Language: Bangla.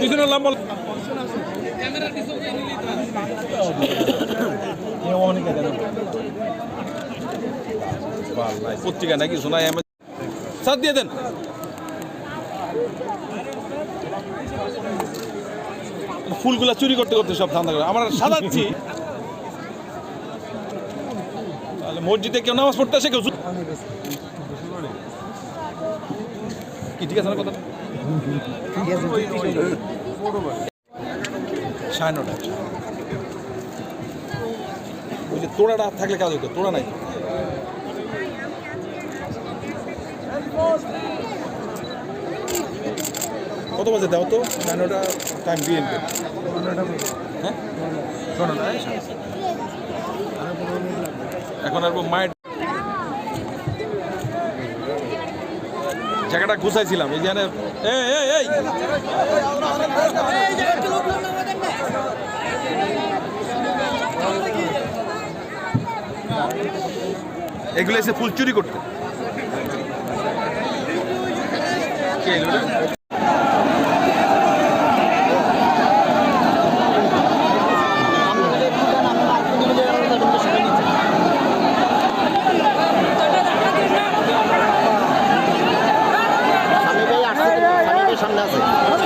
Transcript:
পিছনে লম্বা পত্রিকা নাকি শোনায় সাত দিয়ে দেন। ফুলগুলা চুরি করতে করতে সব ধান্দা করে। আমরা সাজাচ্ছি। মসজিদে কেউ নামাজ পড়তে আসে, কেউ কি ঠিক আছে না কথা সাড়ে নটা। ওই যে তোড়াটা থাকলে কাজ হতো তোড়া নাই। কত বাজে দাও তো? সাড়ে নটা টাইম দিয়ে হ্যাঁ। এখন আর মায়ের জায়গাটা গুছাইছিলাম এই জানে এই এই এগুলো এসে ফুল চুরি করতে কে? সামনে আছে।